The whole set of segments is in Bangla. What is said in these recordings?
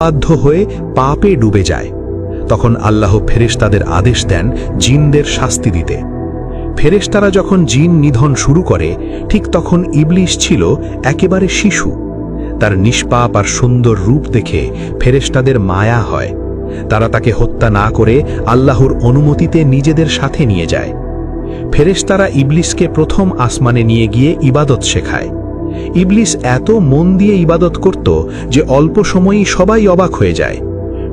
বাধ্য হয়ে পাপে ডুবে যায়। তখন আল্লাহ ফেরেশতাদের আদেশ দেন জিনদের শাস্তি দিতে। ফেরেশতারা যখন জিন নিধন শুরু করে, ঠিক তখন ইবলিশ ছিল একেবারে শিশু। তার নিষ্পাপ আর সুন্দর রূপ দেখে ফেরেশতাদের মায়া হয়। তারা তাকে হত্যা না করে আল্লাহর অনুমতিতে নিজেদের সাথে নিয়ে যায়। ফেরেশতারা ইবলিসকে প্রথম আসমানে নিয়ে গিয়ে ইবাদত শেখায়। ইবলিস এত মন দিয়ে ইবাদত করত যে অল্প সময়েই সবাই অবাক হয়ে যায়।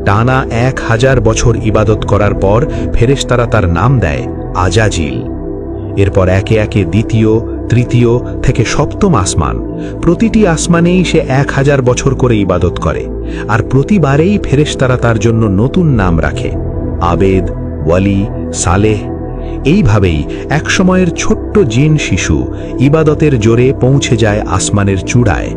টানা এক হাজার বছর ইবাদত করার পর ফেরেশতারা তার নাম দেয় আজাজিল। এরপর একে একে দ্বিতীয়, তৃতীয় থেকে সপ্তম আসমান। প্রতিটি আসমানেই সে এক হাজার বছর করে ইবাদত করে আর প্রতিবারেই ফেরেশতারা তার জন্য নতুন নাম রাখে। আবেদ, ওয়ালি, সালেহ এইভাবেই একসময়ের ছোট্ট জিন শিশু ইবাদতের জোরে পৌঁছে যায় আসমানের চূড়ায়।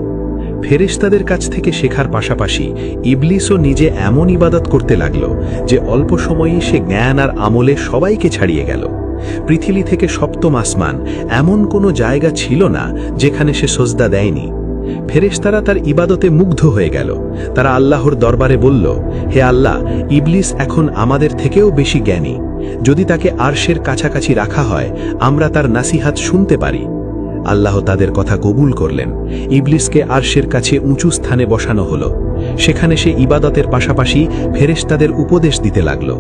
ফেরেশতাদের কাছ থেকে শেখার পাশাপাশি ইবলিসও নিজে এমন ইবাদত করতে লাগল যে অল্প সময়েই সে জ্ঞান আর আমলে সবাইকে ছাড়িয়ে গেল। পৃথিবী থেকে সপ্তম আসমান এমন কোনো জায়গা ছিল না যেখানে সে সজদা দেয়নি। ফেরেশতারা তার ইবাদতে মুগ্ধ হয়ে গেল। তারা আল্লাহর দরবারে বলল, হে আল্লাহ, ইবলিস এখন আমাদের থেকেও বেশি জ্ঞানী। যদি তাকে আরশের কাছাকাছি রাখা হয়, আমরা তার নাসিহাত শুনতে পারি। আল্লাহ তাদের কথা কবুল করলেন। ইবলিসকে আরশের কাছে উঁচু স্থানে বসানো হলো। সেখানে সে ইবাদতের পাশাপাশি ফেরেশতাদের উপদেশ দিতে লাগল।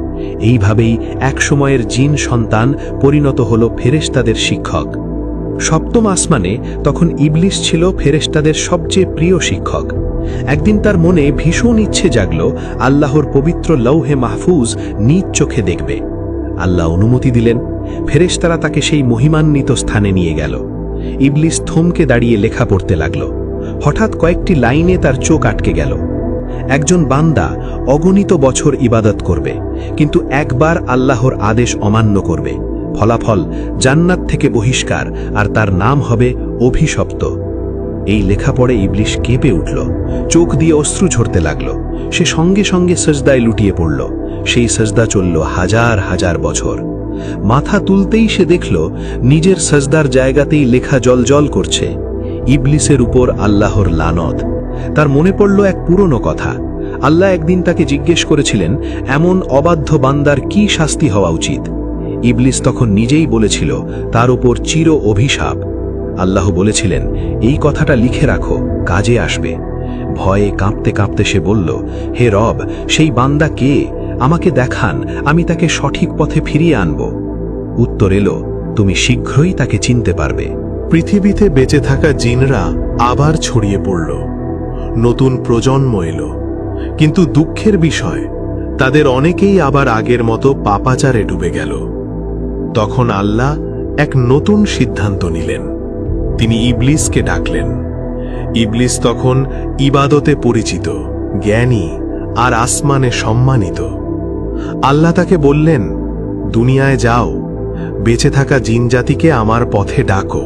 এইভাবেই একসময়ের জিন সন্তান পরিণত হল ফেরেশতাদের শিক্ষক। সপ্তম আসমানে তখন ইবলিস ছিল ফেরেশতাদের সবচেয়ে প্রিয় শিক্ষক। একদিন তার মনে ভীষণ ইচ্ছে জাগল, আল্লাহর পবিত্র লৌহে মাহফুজ নিজ চোখে দেখবে। আল্লাহ অনুমতি দিলেন। ফেরেশতারা তাকে সেই মহিমান্বিত স্থানে নিয়ে গেল। ইবলিস থমকে দাঁড়িয়ে লেখা পড়তে লাগল। হঠাৎ কয়েকটি লাইনে তার চোখ আটকে গেল। একজন বান্দা অগণিত বছর ইবাদত করবে, কিন্তু একবার আল্লাহর আদেশ অমান্য করবে। ফলাফল জান্নাত থেকে বহিষ্কার, আর তার নাম হবে অভিশপ্ত। এই লেখা পড়ে ইবলিশ কেঁপে উঠল। চোখ দিয়ে অশ্রু ঝরতে লাগল। সে সঙ্গে সঙ্গে সজদায় লুটিয়ে পড়ল। সেই সজদা চলল হাজার হাজার বছর। মাথা তুলতেই সে দেখল নিজের সজদার জায়গাতেই লেখা জলজল করছে। ইবলিসের উপর আল্লাহর লানত। তার মনে পড়ল এক পুরনো কথা। আল্লাহ একদিন তাকে জিজ্ঞেস করেছিলেন, এমন অবাধ্য বান্দার কি শাস্তি হওয়া উচিত? ইবলিস তখন নিজেই বলেছিল, তার উপর চির অভিশাপ। আল্লাহ বলেছিলেন, এই কথাটা লিখে রাখো, কাজে আসবে। ভয়ে কাঁপতে কাঁপতে সে বলল, হে রব, সেই বান্দা কে? আমাকে দেখান, আমি তাকে সঠিক পথে ফিরিয়ে আনব। উত্তর এলো, তুমি শীঘ্রই তাকে চিনতে পারবে। পৃথিবীতে বেঁচে থাকা জিনরা আবার ছড়িয়ে পড়ল। নতুন প্রজন্ম এলো। কিন্তু দুঃখের বিষয়, তাদের অনেকেই আবার আগের মতো পাপাচারে ডুবে গেল। তখন আল্লাহ এক নতুন সিদ্ধান্ত নিলেন। তিনি ইবলিসকে ডাকলেন। ইবলিস তখন ইবাদতে পরিচিত, জ্ঞানী আর আসমানে সম্মানিত। আল্লাহ তাকে বললেন, দুনিয়ায় যাও, বেঁচে থাকা জিনজাতিকে আমার পথে ডাকো,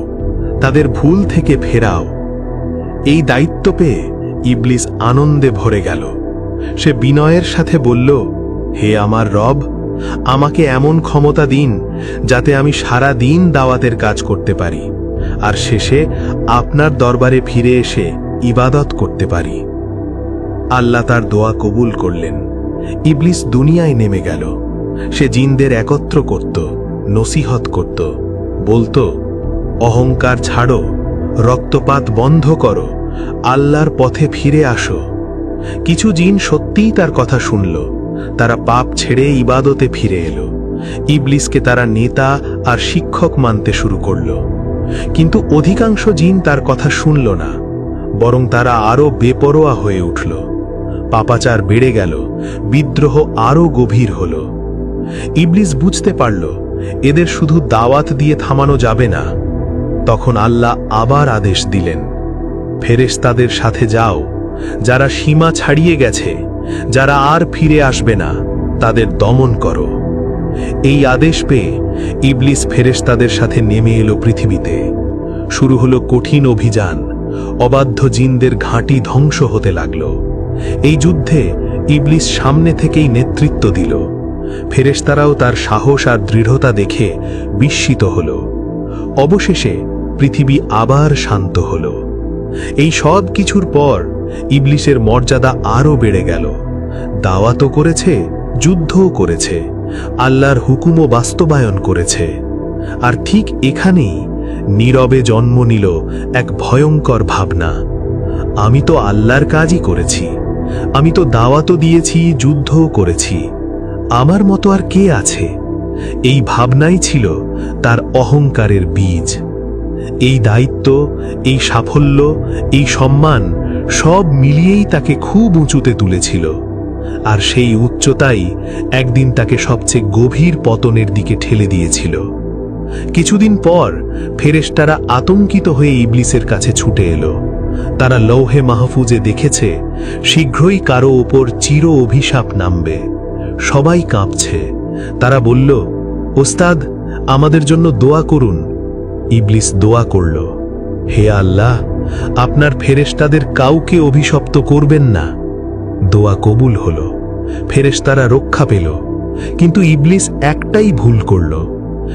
তাদের ভুল থেকে ফেরাও। এই দায়িত্ব পেয়ে ইবলিস আনন্দে ভরে গেল। সে বিনয়ের সাথে বলল, হে আমার রব, আমাকে এমন ক্ষমতা দিন যাতে আমি সারা দিন দাওয়াতের কাজ করতে পারি, আর শেষে আপনার দরবারে ফিরে এসে ইবাদত করতে পারি। আল্লাহ তার দোয়া কবুল করলেন। ইবলিস দুনিয়ায় নেমে গেল। সে জিনদের একত্র করত, নসিহত করত, বলতো, অহংকার ছাড়ো, রক্তপাত বন্ধ করো, আল্লাহর পথে ফিরে আসো। কিছু জিন সত্যিই তার কথা শুনল। তারা পাপ ছেড়ে ইবাদতে ফিরে এলো। ইবলিসকে তারা নেতা আর শিক্ষক মানতে শুরু করল। কিন্তু অধিকাংশ জিন তার কথা শুনল না, বরং তারা আরও বেপরোয়া হয়ে উঠল। পাপাচার বেড়ে গেল, বিদ্রোহ আরও গভীর হল। ইবলিস বুঝতে পারল, এদের শুধু দাওয়াত দিয়ে থামানো যাবে না। তখন আল্লাহ আবার আদেশ দিলেন ফেরেশতাদের সাথে যাও, যারা সীমা ছাড়িয়ে গেছে, যারা আর ফিরে আসবে না, তাদের দমন করো। এই আদেশ পেয়ে ইবলিস ফেরেশতাদের সাথে নেমে এলো পৃথিবীতে। শুরু হলো কঠিন অভিযান, অবাধ্য জিনদের ঘাঁটি ধ্বংস হতে লাগল। এই যুদ্ধে ইবলিস সামনে থেকেই নেতৃত্ব দিল। ফেরেশতারাও তার সাহস আর দৃঢ়তা দেখে বিস্মিত হল। অবশেষে পৃথিবী আবার শান্ত হল। এই সব কিছুর পর ইবলিশের মর্যাদা আরও বেড়ে গেল। দাওয়াতও করেছে, যুদ্ধও করেছে, আল্লাহর হুকুমও বাস্তবায়ন করেছে। আর ঠিক এখানেই নীরবে জন্ম নিল এক ভয়ঙ্কর ভাবনা। আমি তো আল্লাহর কাজই করেছি। আমি তো দাওয়াতও দিয়েছি, যুদ্ধও করেছি। আমার মতো আর কে আছে? এই ভাবনাই ছিল তার অহংকারের বীজ। এই দায়িত্ব, এই সাফল্য, এই সম্মান সব মিলিয়েই তাকে খুব উঁচুতে তুলেছিল। আর সেই উচ্চতাই একদিন তাকে সবচেয়ে গভীর পতনের দিকে ঠেলে দিয়েছিল। কিছুদিন পর ফেরেশতারা আতঙ্কিত হয়ে ইবলিসের কাছে ছুটে এলো। তারা লৌহে মাহফুজে দেখেছে, শীঘ্রই কারও ওপর চির অভিশাপ নামবে। সবাই কাঁপছে। তারা বলল, ওস্তাদ, আমাদের জন্য দোয়া করুন। ইবলিস দোয়া করল, হে আল্লাহ, আপনার ফেরেশতাদের কাউকে অভিশপ্ত করবেন না। দোয়া কবুল হল, ফেরেশতারা রক্ষা পেল। কিন্তু ইবলিস একটাই ভুল করল,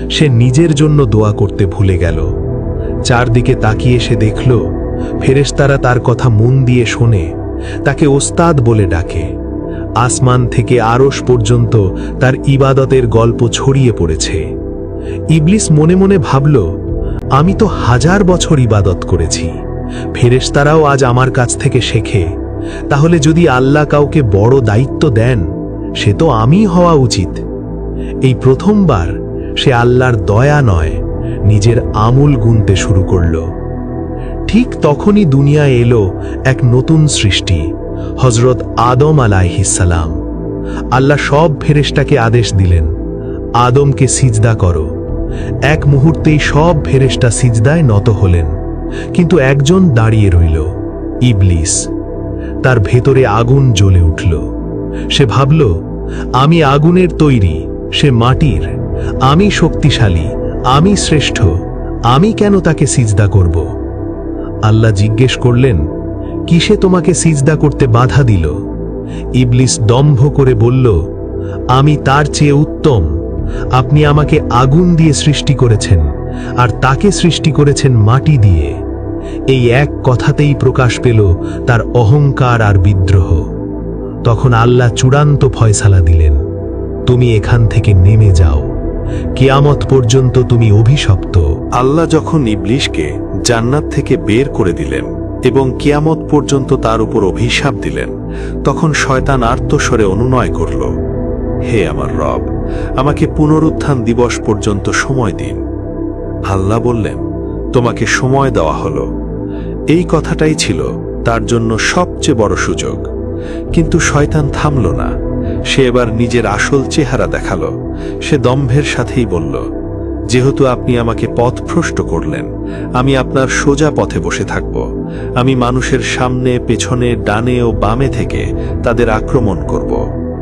সে নিজের জন্য দোয়া করতে ভুলে গেল। চারদিকে তাকিয়ে সে দেখল ফেরেশতারা তার কথা মন দিয়ে শোনে, তাকে ওস্তাদ বলে ডাকে। আসমান থেকে আরশ পর্যন্ত তার ইবাদতের গল্প ছড়িয়ে পড়েছে। ইবলিস মনে মনে ভাবল, আমি তো হাজার বছর ইবাদত করেছি। ফেরেশতারাও আজ আমার কাছ থেকে শেখে। তাহলে যদি আল্লাহ কাউকে বড় দায়িত্ব দেন, সে তো আমি হওয়া উচিত। এই প্রথমবার সে আল্লাহর দয়া নয়, নিজের আমূল গুনতে শুরু করল। ঠিক তখনই দুনিয়ায় এলো এক নতুন সৃষ্টি হজরত আদম আলাইহিসালাম আল্লাহ সব ফেরেশতাকে আদেশ দিলেন, আদমকে সিজদা করো। এক মুহূর্তেই সব ফেরেশতা সিজদায় নত হলেন, কিন্তু একজন দাঁড়িয়ে রইল, ইবলিস। তার ভেতরে আগুন জ্বলে উঠল। সে ভাবল, আমি আগুনের তৈরি, সে মাটির, আমি শক্তিশালী, আমি শ্রেষ্ঠ, আমি কেন তাকে সিজদা করব? আল্লাহ জিজ্ঞেস করলেন, কিসে তোমাকে সিজদা করতে বাধা দিল? ইবলিস দম্ভ করে বলল, আমি তার চেয়ে উত্তম। আপনি আমাকে আগুন দিয়ে সৃষ্টি করেছেন আর তাকে সৃষ্টি করেছেন মাটি দিয়ে। এই এক কথাতেই প্রকাশ পেল তার অহংকার আর বিদ্রোহ। তখন আল্লাহ চূড়ান্ত ফয়সালা দিলেন, তুমি এখান থেকে নেমে যাও। কিয়ামত পর্যন্ত তুমি অভিশপ্ত। আল্লাহ যখন ইবলিশকে জান্নাত থেকে বের করে দিলেন এবং কিয়ামত পর্যন্ত তার উপর অভিশাপ দিলেন। তখন শয়তান আর্তস্বরে অনুনয় করল, হে আমার রব, আমাকে পুনরুত্থান দিবস পর্যন্ত সময় দিন। আল্লাহ বললেন, তোমাকে সময় দেওয়া হলো। এই কথাটাই ছিল তার জন্য সবচেয়ে বড় সুযোগ। কিন্তু শয়তান থামল না। সে এবার নিজের আসল চেহারা দেখাল। সে দম্ভের সাথেই বলল যেহেতু আপনি আমাকে পথ পথভ্রষ্ট করলেন, আমি আপনার সোজা পথে বসে থাকব। আমি মানুষের সামনে, পেছনে, ডানে ও বামে থেকে তাদের আক্রমণ করব।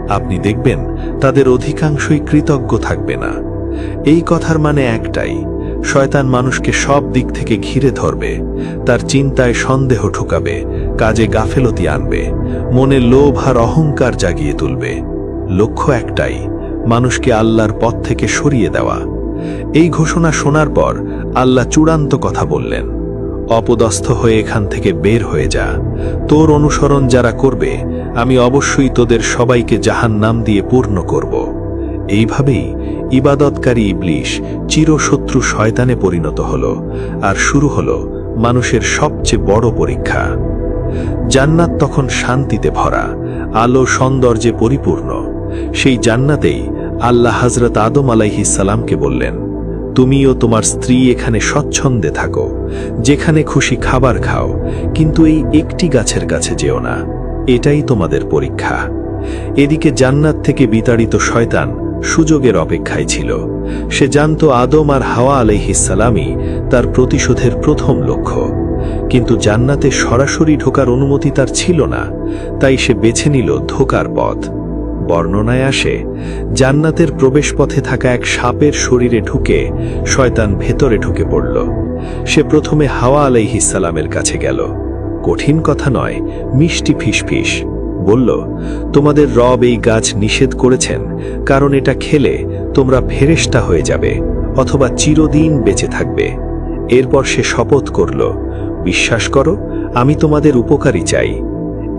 আপনি দেখবেন, তাদের অধিকাংশই কৃতজ্ঞ থাকবে না। এই কথার মানে একটাই, শয়তান মানুষকে সব দিক থেকে ঘিরে ধরবে, তার চিন্তায় সন্দেহ ঠুকাবে, কাজে গাফেলতি আনবে, মনে লোভ আর অহংকার জাগিয়ে তুলবে। লক্ষ্য একটাই, মানুষকে আল্লাহর পথ থেকে সরিয়ে দেওয়া। এই ঘোষণা শোনার পর আল্লাহ চূড়ান্ত কথা বললেন। অপদস্থ হয়ে এখান থেকে বের হয়ে যা। তোর অনুসরণ যারা করবে, আমি অবশ্যই তোদের সবাইকে জাহান নাম দিয়ে পূর্ণ করব। এইভাবেই ইবাদতকারী ইবলিশ চিরশত্রু শয়তানে পরিণত হল, আর শুরু হল মানুষের সবচেয়ে বড় পরীক্ষা। জান্নাত তখন শান্তিতে ভরা, আলো সৌন্দর্যে পরিপূর্ণ। সেই জান্নাতেই আল্লাহ হজরত আদম আলাইহিসালামকে বললেন, তুমিও তোমার স্ত্রী এখানে স্বচ্ছন্দে থাকো, যেখানে খুশি খাবার খাও, কিন্তু এই একটি গাছের কাছে যেও না। এটাই তোমাদের পরীক্ষা। এদিকে জান্নাত থেকে বিতাড়িত শয়তান সুযোগের অপেক্ষায় ছিল। সে জানত আদম আর হাওয়া আলাইহিসালামই তার প্রতিশোধের প্রথম লক্ষ্য। কিন্তু জান্নাতে সরাসরি ঢোকার অনুমতি তার ছিল না, তাই সে বেছে নিল ধোকার পথ। বর্ণনায় আসে, জান্নাতের প্রবেশপথে থাকা এক সাপের শরীরে ঢুকে শয়তান ভেতরে ঢুকে পড়ল। সে প্রথমে হাওয়া আলাইহিসালামের কাছে গেল। কঠিন কথা নয়, মিষ্টি ফিসফিস। বলল, তোমাদের রব এই গাছ নিষেধ করেছেন, কারণ এটা খেলে তোমরা ফেরেস্তা হয়ে যাবে অথবা চিরদিন বেঁচে থাকবে। এরপর সে শপথ করল, বিশ্বাস করো, আমি তোমাদের উপকারী চাই।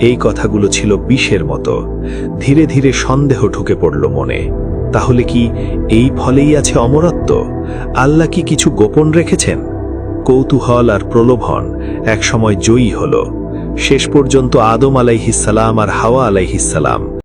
এই কথাগুলো ছিল বিষের মতো। ধীরে ধীরে সন্দেহ ঢুকে পড়ল মনে। তাহলে কি এই ফলেই আছে অমরত্ব? আল্লাহ কি কিছু গোপন রেখেছেন? কৌতূহল আর প্রলোভন একসময় জয়ী হল। শেষ পর্যন্ত আদম আলাইহিসাল্লাম আর হাওয়া আলাইহিসালাম